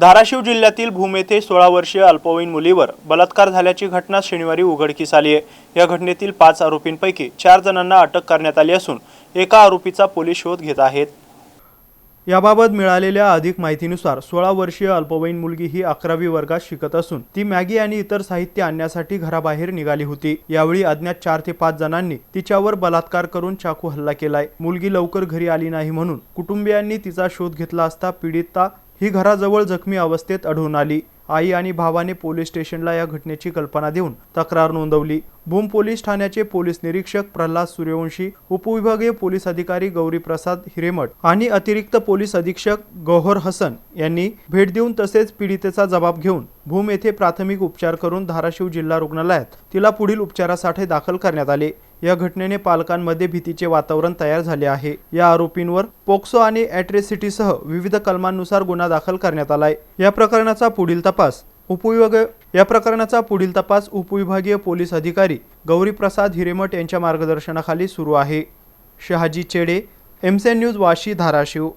धाराशिव जिल्ह्यातील भूम येथे सोळा वर्षीय अल्पवयीन मुलीवर बलात्कार झाल्याची घटना शनिवारी उघडकीस आली आहे. या घटनेतील पाच आरोपींपैकी चार जणांना अटक करण्यात आली असून एका आरोपीचा पोलीस शोध घेत आहेत. याबाबत मिळालेल्या अधिक माहितीनुसार सोळा वर्षीय अल्पवयीन मुलगी ही अकरावी वर्गात शिकत असून ती मॅगी आणि इतर साहित्य आणण्यासाठी घराबाहेर निघाली होती. यावेळी अज्ञात चार ते पाच जणांनी तिच्यावर बलात्कार करून चाकू हल्ला केलाय. मुलगी लवकर घरी आली नाही म्हणून कुटुंबियांनी तिचा शोध घेतला असता पीडिता ही घराजवळ जखमी अवस्थेत आढळून आली. आई आणि भावाने पोलीस स्टेशनला या घटनेची कल्पना देऊन तक्रार नोंदवली. भूम पोलीस ठाण्याचे पोलीस निरीक्षक प्रल्हाद सूर्यवंशी उपविभागीय पोलीस अधिकारी गौरी प्रसाद हिरेमठ आणि अतिरिक्त पोलीस अधीक्षक गौहर हसन यांनी भेट देऊन तसेच पीडितेचा जबाब घेऊन भूम येथे प्राथमिक उपचार करून धाराशिव जिल्हा रुग्णालयात तिला पुढील उपचारासाठी दाखल करण्यात आले. या घटनेने पालकांमध्ये भीतीचे वातावरण तयार झाले आहे. या आरोपींवर पोक्सो आणि अॅट्रेसिटीसह विविध कलमांनुसार गुन्हा दाखल करण्यात आलाय. या प्रकरणाचा पुढील तपास उपविभाग या प्रकरणाचा पुढील तपास उपविभागीय पोलीस अधिकारी गौरी प्रसाद हिरेमठ यांच्या मार्गदर्शनाखाली सुरू आहे. शहाजी चेडे एमसेन न्यूज वाशी धाराशिव.